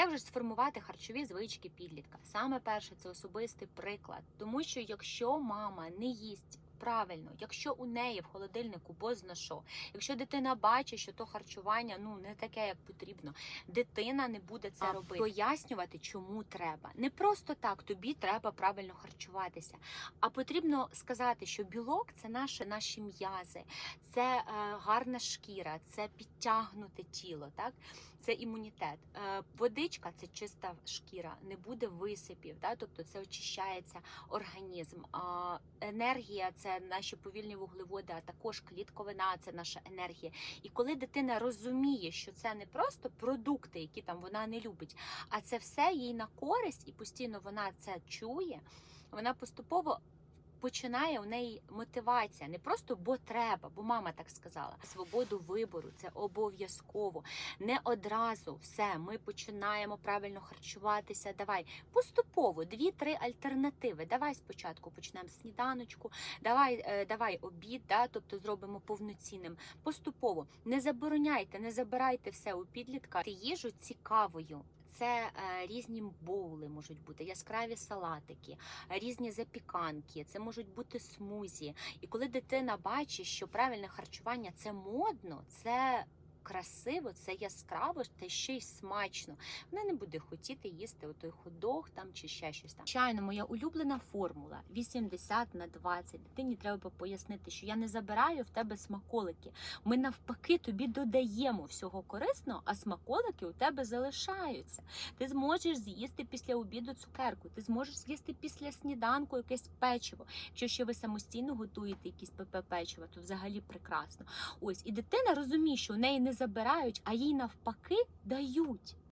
Як же сформувати харчові звички підлітка? Саме перше це особистий приклад, тому що якщо мама не їсть. Правильно, якщо у неї в холодильнику бозна що, якщо дитина бачить, що то харчування ну не таке, як потрібно, дитина не буде це А, робити. Пояснювати, чому треба. Не просто так тобі треба правильно харчуватися, а потрібно сказати, що білок це наше наші м'язи, це е, гарна шкіра, це підтягнуте тіло, так це імунітет. Е, водичка це чиста шкіра, не буде висипів, да? тобто це очищається організм. А енергія це наші повільні вуглеводи, а також клітковина це наша енергія. І коли дитина розуміє, що це не просто продукти, які там вона не любить, а це все їй на користь, і постійно вона це чує, вона поступово. Починає у неї мотивація не просто бо треба, бо мама так сказала. Свободу вибору це обов'язково. Не одразу все. Ми починаємо правильно харчуватися. Давай поступово дві-три альтернативи. Давай спочатку почнемо сніданочку, давай, е, давай обід, да, тобто зробимо повноцінним. Поступово не забороняйте, не забирайте все у підлітка. Їжу цікавою. Це е, різні боули можуть бути, яскраві салатики, різні запіканки, це можуть бути смузі. І коли дитина бачить, що правильне харчування це модно, це красиво, це яскраво, та ще й смачно. Вона не буде хотіти їсти отой ходох там чи ще щось там. Звичайно, моя улюблена формула 80 на 20. Дитині треба пояснити, що я не забираю в тебе смаколики. Ми навпаки тобі додаємо всього корисного, а смаколики у тебе залишаються. Ти зможеш з'їсти після обіду цукерку, ти зможеш з'їсти після сніданку якесь печиво. Якщо ще ви самостійно готуєте якісь ПП печиво, то взагалі прекрасно. Ось і дитина розуміє, що у неї не забирають, а їй навпаки дають.